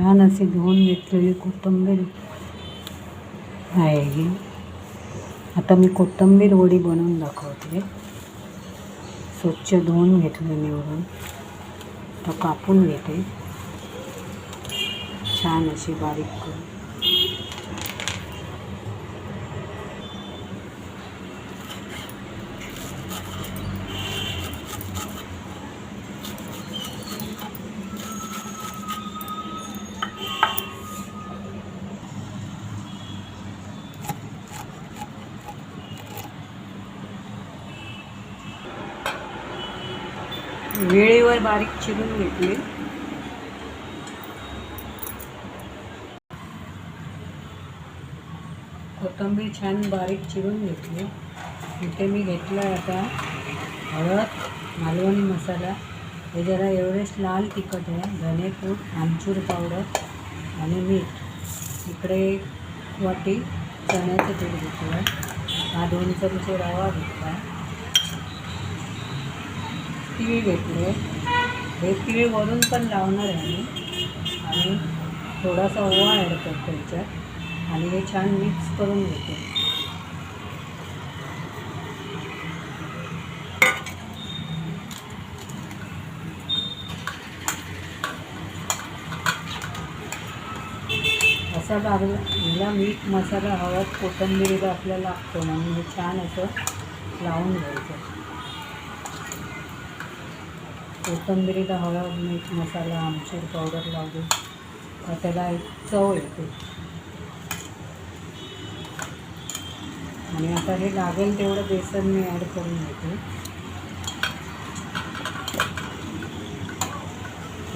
छान अशी धुवून घेतलेली कोथिंबीर आहे. ही आता मी कोथिंबीर वडी बनवून दाखवते. स्वच्छ धुवून घेतले निवडून तर कापून घेते. छान अशी बारीक करून. वेळेवर बारीक चिरून घेतली. कोथिंबीर छान बारीक चिरून घेतली. इथे मी घेतला आता हळद मालवणी मसाला. हे जरा एवढेच लाल तिखट आहे. धनेपूड आमचूर पावडर आणि मीठ. इकडे एक वाटी चण्याचं पीठ घेतलं. हा दोन चमचे रवा घेतला. तीळ घेतले हे तीळ वरून पण लावणार आहे मी. आणि थोडासा ओवा ॲड करतो याच्यात. आणि हे छान मिक्स करून घेते. असा लागला मीठ मसाला हवा कोथिंबीर आपल्याला लागतो म्हणून हे छान असं लावून घ्यायचं. कोथंबिरीला हळद मीठ मसाला आमचूर पावडर लावली त्याला एक चव येते. आणि आता हे लागेल तेवढं बेसन मी ॲड करून घेते.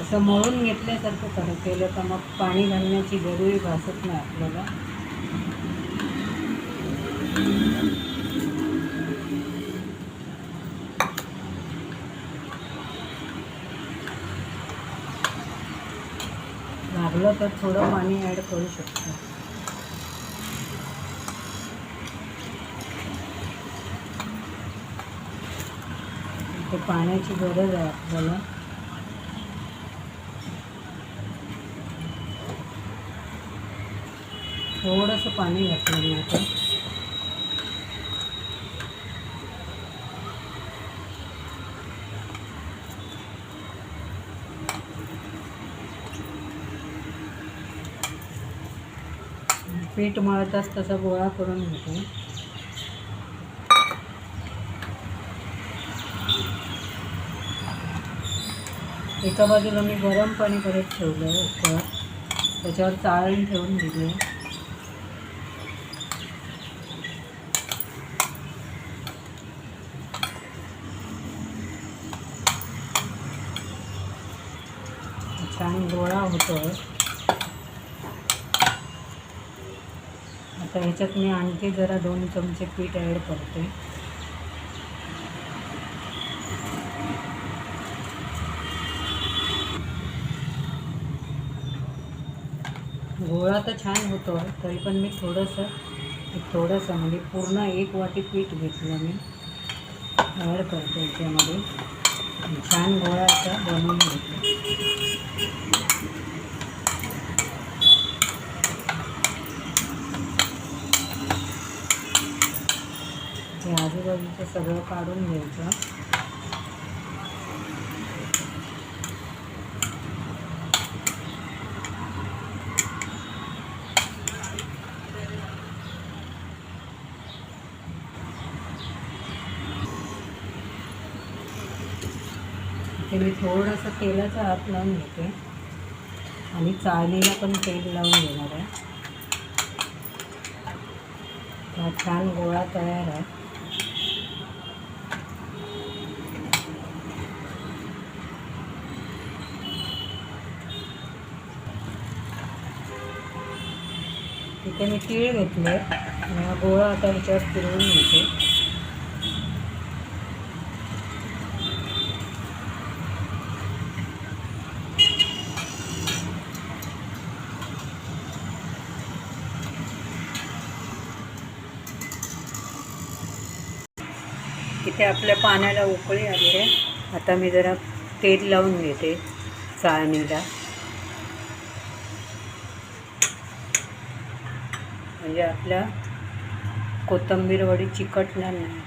असं मळून घेतल्यासारखं खरं केलं तर मग पाणी घालण्याची गरजही भासत नाही आपल्याला. लागलं तर थोडं पाणी ॲड करू शकतो. इथे पाण्याची गरज आहे आपल्याला. थोडंसं पाणी घातलं मी आता. पीठ मळताच तसा गोळा करून घेते. एका बाजूला मी गरम पाणी करत ठेवलं उकळ त्याच्यावर चाळण ठेवून दिली. छान गोळा होतो तर आता ह्याच्यात मी आणखी जरा दोन चमचे पीठ ॲड करते. गोळा तर छान होतो तरी पण मी थोडंसं थोडंसं म्हणजे पूर्ण एक वाटी पीठ घेतलं मी. ॲड करते याच्यामध्ये. छान गोळा असा बनवून घेतो हे आजूबाजूचं सगळं काढून घ्यायचं. ते मी थोडंसं तेलाचा हात लावून घेते. आणि चाळणीला पण तेल लावून घेणार आहे. हा छान गोळा तयार आहे. इथे मी तीळ घेतले आणि हा गोळा आता ह्याच्यावर फिरवून घेते. इथे आपल्या पाण्याला उकळी आली आहे. आता मी जरा तेल लावून घेते चाळणीला. म्हणजे आपल्या कोथंबीर वडी चिकटणार नाही.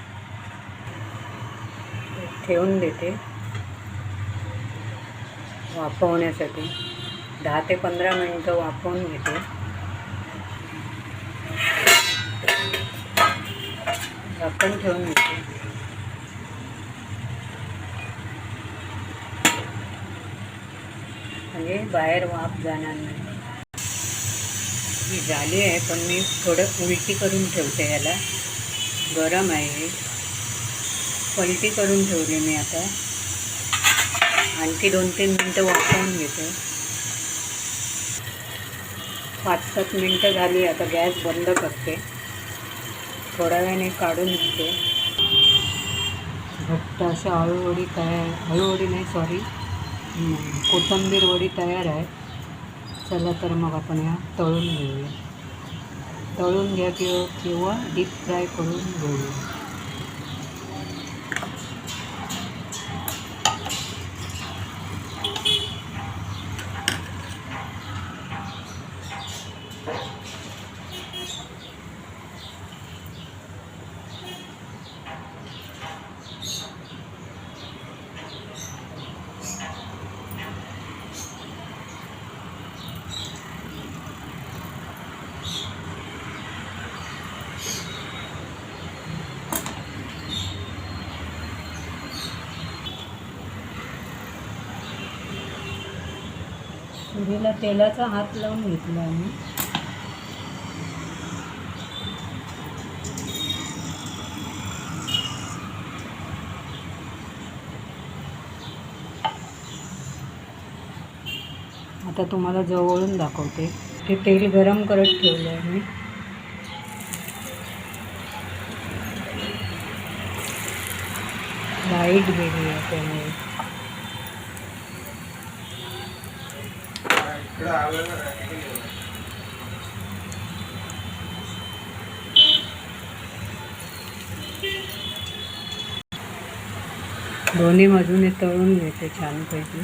ठेवून देते. वाफवण्यासाठी. दहा ते पंधरा मिनटं वाफवून घेते. झाकण ठेवून घेते म्हणजे बाहेर वाफ जाणार नाही. ही झाली आहे पण मी थोडं उलटी करून ठेवते याला गरम आहे. पलटी करून ठेवली मी आता. आणखी दोन तीन मिनटं वाफवून घेते. पाच सात मिनटं झाली आता गॅस बंद करते. थोड्या वेळाने काढून घेते. घट्ट अशा अळूवडी तयार अळूवडी नाही सॉरी कोथंबीर वडी तयार आहे. चला तर मग आपण ह्या तळून घेऊया. तळून घ्या किंवा किंवा डीप फ्राय करून घेऊया. सुरीला तेलाचा हात लावून घेतला आम्ही. आता तुम्हाला जवळून दाखवते. ते तेल गरम करत ठेवलं आहे मी लाइट गेली आहे त्यामुळे. दोन्ही बाजूने तळून घेते छानपैकी.